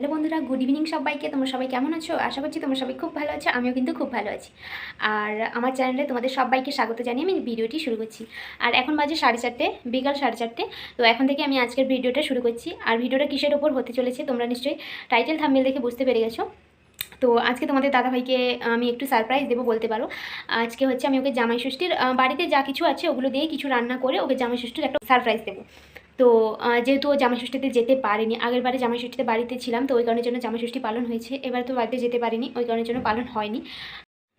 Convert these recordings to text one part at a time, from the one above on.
Hello বন্ধুরা, good evening সবাইকে। তোমরা সবাই কেমন আছো? আশা করছি তোমরা সবাই খুব ভালো আছো, আমিও কিন্তু খুব ভালো আছি। আর আমার চ্যানেলে তোমাদের সবাইকে স্বাগত জানিয়ে আমি ভিডিওটি শুরু করছি। আর এখন বাজে সাড়ে চারটে, বিকাল সাড়ে চারটে। তো এখন থেকে আমি আজকের ভিডিওটা শুরু করছি। আর ভিডিওটা কিসের ওপর হতে চলেছে তোমরা নিশ্চয়ই টাইটেল থাম্বেল দেখে বুঝতে পেরে গেছো। তো আজকে তোমাদের দাদাভাইকে আমি একটু সারপ্রাইজ দেবো বলতে পারো। আজকে হচ্ছে আমি ওকে জামাই ষষ্ঠীর বাড়িতে যা কিছু আছে ওগুলো দিয়ে কিছু রান্না করে ওকে জামাই ষষ্ঠীর একটা সারপ্রাইজ দেবো। তো যেহেতু ও যেতে পারেনি, আগের বারে জামাই ষষ্ঠীতে বাড়িতে ছিলাম, তো ওই কারণের জন্য জামাই ষষ্ঠী পালন হয়েছে। এবার তো বাড়িতে যেতে পারিনি, ওই কারণের জন্য পালন হয়নি।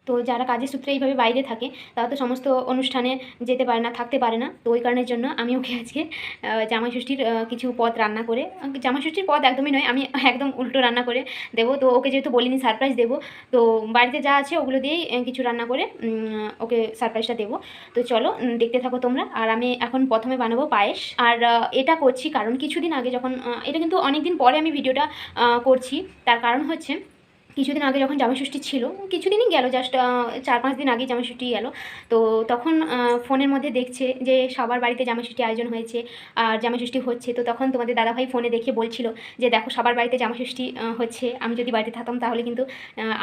তো যারা কাজের সূত্রে এইভাবে বাইরে থাকে তারা তো সমস্ত অনুষ্ঠানে যেতে পারে না থাকতে পারে না। তো ওই কারণের জন্য আমি ওকে আজকে আহ, জামাই ষষ্ঠীর কিছু পদ রান্না করে আহ, জামাই ষষ্ঠীর পদ একদমই নয় আমি একদম উল্টো রান্না করে দেবো। তো ওকে যেহেতু বলিনি সারপ্রাইজ দেবো। তো বাড়িতে যা আছে ওগুলো দিয়েই কিছু রান্না করে ওকে সারপ্রাইজটা দেবো। তো চলো দেখতে থাকো তোমরা। আর আমি এখন প্রথমে বানাবো পায়েস। আর এটা করছি কারণ কিছুদিন আগে যখন এটা কিন্তু অনেক দিন পরে আমি ভিডিওটা করছি। তার কারণ হচ্ছে কিছুদিন আগে যখন জামাই ষষ্ঠী ছিল, কিছুদিনই গেল জাস্ট চার পাঁচ দিন আগে জামাই ষষ্ঠী গেল। তো তখন ফোনের মধ্যে দেখছে যে সবার বাড়িতে জামাই ষষ্ঠী আয়োজন হয়েছে, আর জামাই ষষ্ঠী হচ্ছে। তো তখন তোমাদের দাদাভাই ফোনে দেখে বলছিল যে, দেখো, সবার বাড়িতে জামাই ষষ্ঠী হচ্ছে। আমি যদি বাড়িতে থাকতাম তাহলে কিন্তু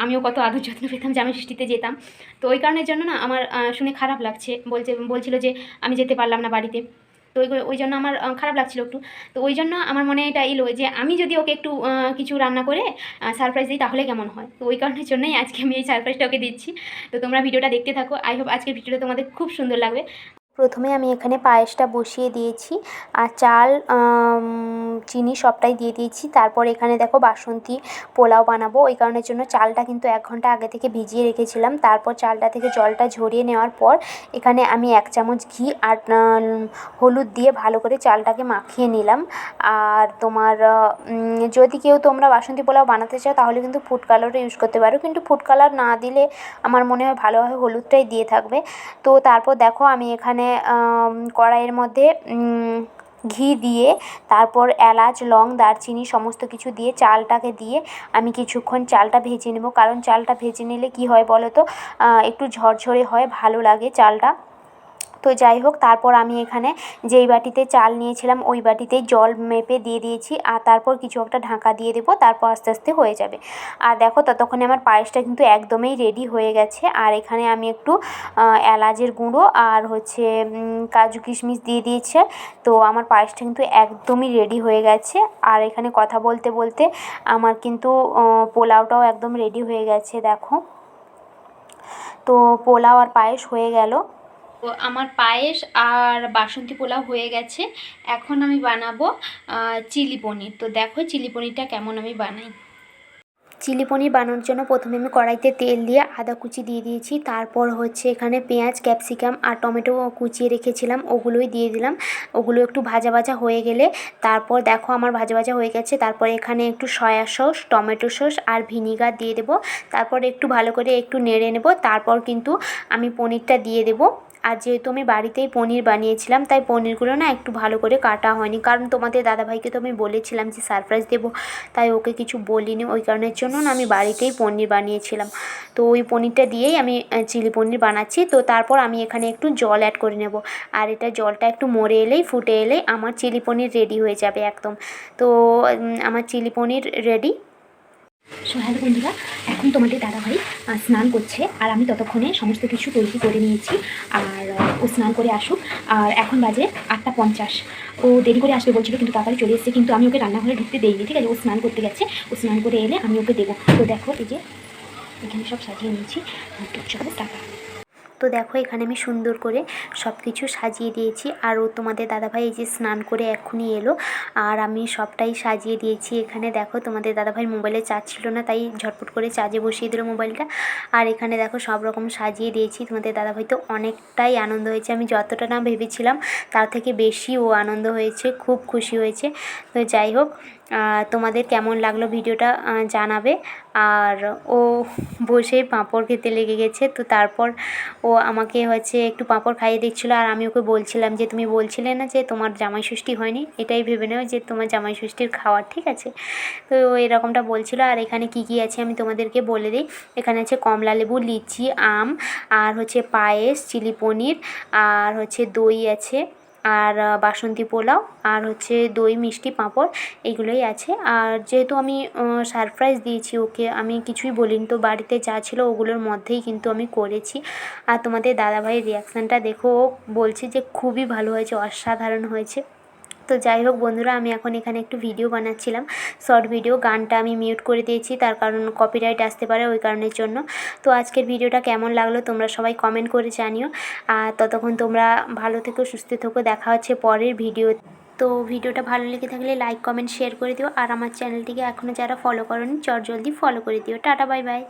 আমিও কত আদর যত্ন পেতাম জামাই ষষ্ঠীতে যেতাম। তো ওই কারণের জন্য না আমার শুনে খারাপ লাগছে। বলছে, বলছিল যে, আমি যেতে পারলাম না বাড়িতে। তো ওই ওই জন্য আমার খারাপ লাগছিল একটু। তো ওই জন্য আমার মনে এটা এলো যে, আমি যদি ওকে একটু কিছু রান্না করে সারপ্রাইজ দিই, তাহলে কেমন হয়? তো ওই কারণের জন্যই আজকে আমি এই সারপ্রাইজটা ওকে দিচ্ছি। তো তোমরা ভিডিওটা দেখতে থাকো। আই হোপ আজকের ভিডিওটা তোমাদের খুব সুন্দর লাগবে। প্রথমে আমি এখানে পায়েসটা বসিয়ে দিয়েছি আর চাল চিনি সবটাই দিয়ে দিয়েছি। তারপর এখানে দেখো বাসন্তী পোলাও বানাবো। ওই কারণের জন্য চালটা কিন্তু এক ঘণ্টা আগে থেকে ভিজিয়ে রেখেছিলাম। তারপর চালটা থেকে জলটা ঝরিয়ে নেওয়ার পর এখানে আমি এক চামচ ঘি আর হলুদ দিয়ে ভালো করে চালটাকে মাখিয়ে নিলাম। আর তোমার যদি কেউ তোমরা বাসন্তী পোলাও বানাতে চাও তাহলে কিন্তু ফুড কালারও ইউজ করতে পারো। কিন্তু ফুড কালার না দিলে আমার মনে হয় ভালো হয় হলুদটাই দিয়ে থাকবে। তো তারপর দেখো আমি এখানে আম, কড়াইয়ের মধ্যে ঘি দিয়ে তারপর এলাচ লং দারচিনি সমস্ত কিছু দিয়ে চালটাকে দিয়ে আমি কিছুক্ষণ চালটা ভেজে নেব। কারণ চালটা ভেজে নিলে কী হয় বলো তো একটু ঝরঝরে হয় ভালো লাগে চালটা। তো যাই হোক, তারপর আমি এখানে যেই বাটিতে চাল নিয়েছিলাম, ওই বাটিতেই জল মেপে দিয়ে দিয়েছি আর তারপর কিছু একটা ঢাকা দিয়ে দেবো, তারপর আস্তে আস্তে হয়ে যাবে। আর দেখো, ততক্ষণে আমার পায়েসটা কিন্তু একদমই রেডি হয়ে গেছে। আর এখানে আমি একটু এলাচের গুঁড়ো আর হচ্ছে কাজু কিশমিশ দিয়ে দিয়েছে। তো আমার পায়েসটা কিন্তু একদমই রেডি হয়ে গেছে। আর এখানে কথা বলতে বলতে আমার কিন্তু পোলাওটাও একদম রেডি হয়ে গেছে, দেখো। তো পোলাও আর পায়েস হয়ে গেল। আমার পায়েস আর বাসন্তী পোলাও হয়ে গেছে। এখন আমি বানাবো চিলি পনির। তো দেখো চিলি পনিরটা কেমন আমি বানাই। চিলি পনির বানানোর জন্য প্রথমে আমি কড়াইতে তেল দিয়ে আদা কুচি দিয়ে দিয়েছি। তারপর হচ্ছে এখানে পেঁয়াজ, ক্যাপসিকাম আর টমেটো কুচিয়ে রেখেছিলাম, ওগুলোই দিয়ে দিলাম। ওগুলো একটু ভাজা ভাজা হয়ে গেলে তারপর দেখো আমার ভাজা ভাজা হয়ে গেছে। তারপর এখানে একটু সয়া সস, টমেটো সস আর ভিনিগার দিয়ে দেবো। তারপর একটু ভালো করে একটু নেড়ে নেব। তারপর কিন্তু আমি পনিরটা দিয়ে দেবো। আর যেহেতু আমি বাড়িতেই পনির বানিয়েছিলাম, তাই পনিরগুলো না একটু ভালো করে কাটা হয়নি। কারণ তোমাদের দাদাভাইকে তো আমি বলেছিলাম যে সারপ্রাইজ দেবো, তাই ওকে কিছু বলিনি। ওই কারণের জন্য না আমি বাড়িতেই পনির বানিয়েছিলাম। তো ওই পনিরটা দিয়েই আমি চিলি পনির বানাচ্ছি। তো তারপর আমি এখানে একটু জল অ্যাড করে নেব। আর এটা জলটা একটু মরে এলেই, ফুটে এলেই আমার চিলি পনির রেডি হয়ে যাবে একদম। তো আমার chilli paneer ready so hello বন্ধুরা, এখন তোমাদের দাদাভাই স্নান করছে, আর আমি ততক্ষণে সমস্ত কিছু তৈরি করে নিয়েছি, আর ও স্নান করে আসুক, আর এখন বাজে আটটা পঞ্চাশ। ও দেরি করে আসবে বলছিল, কিন্তু তাড়াতাড়ি চলে এসেছে, কিন্তু আমি ওকে রান্নাঘরে ঢুকতে দেইনি, ঠিক আছে? ও স্নান করতে গেছে, ও স্নান করে এলে আমি ওকে দেবো। তো দেখো, এই যে এখানে সব সাজিয়ে নিয়েছি চলো টাকা তো দেখো, এখানে আমি সুন্দর করে সব কিছু সাজিয়ে দিয়েছি। আর ও তোমাদের দাদাভাই এই যে স্নান করে এক্ষুনি এলো। আর আমি সবটাই সাজিয়ে দিয়েছি। এখানে দেখো, তোমাদের দাদাভাই মোবাইলে চার্জ ছিল না, তাই ঝটপট করে চার্জে বসিয়ে দিল মোবাইলটা। আর এখানে দেখো সব রকম সাজিয়ে দিয়েছি। তোমাদের দাদাভাই তো অনেকটাই আনন্দ হয়েছে। আমি যতটা না ভেবেছিলাম, তার থেকে বেশি ও আনন্দ হয়েছে, খুব খুশি হয়েছে। তো যাই হোক তোমাদের কেমন লাগল ভিডিওটা জানাবে। আর ও বসে পাঁপড় খেতে লেগে গেছে, তো তারপর ও আমাকে হচ্ছে একটু পাঁপড় খাইয়ে দিচ্ছিল আর আমি ওকে বলছিলাম যে, তুমি বলছিলে না যে তোমার জামাই ষষ্ঠী হয়নি? এটাই ভেবে নাও যে, তোমার জামাই ষষ্ঠীর খাওয়ার, ঠিক আছে? তো ও এরকমটা বলছিল, আর এখানে কি কি আছে আমি তোমাদেরকে বলে দিই। এখানে আছে কমলা লেবু, লিচি, আম, আর হচ্ছে পায়েস, চিলি পনির, আর হচ্ছে দই আছে। আর বাসন্তী পোলাও আর হচ্ছে দই, মিষ্টি, পাঁপড় এগুলোই আছে। আর যেহেতু আমি সারপ্রাইজ দিয়েছি ওকে, আমি কিছুই বলিনি। তো বাড়িতে যা ছিল ওগুলোর মধ্যেই কিন্তু আমি করেছি। আর তোমাদের দাদাভাইয়ের রিয়াকশানটা দেখো, ও বলছে যে খুবই ভালো হয়েছে, অসাধারণ হয়েছে। তো যাই হোক বন্ধুরা, আমি এখন এখানে একটু ভিডিও বানাচ্ছিলাম। শর্ট ভিডিও গানটা আমি মিউট করে দিয়েছি, তার কারণ কপিরাইট আসতে পারে ওই কারণের জন্য। তো আজকের ভিডিওটা কেমন লাগল তোমরা সবাই কমেন্ট করে জানিও। আর ততক্ষণ তোমরা ভালো থেকো, সুস্থ থেকো, দেখা হচ্ছে পরের ভিডিও তো। ভিডিওটা ভালো লেগে থাকলে লাইক কমেন্ট শেয়ার করে দিও। আর আমার চ্যানেলটিকে এখনও যারা ফলো করনি, চট জলদি ফলো করে দিও। Tata bye bye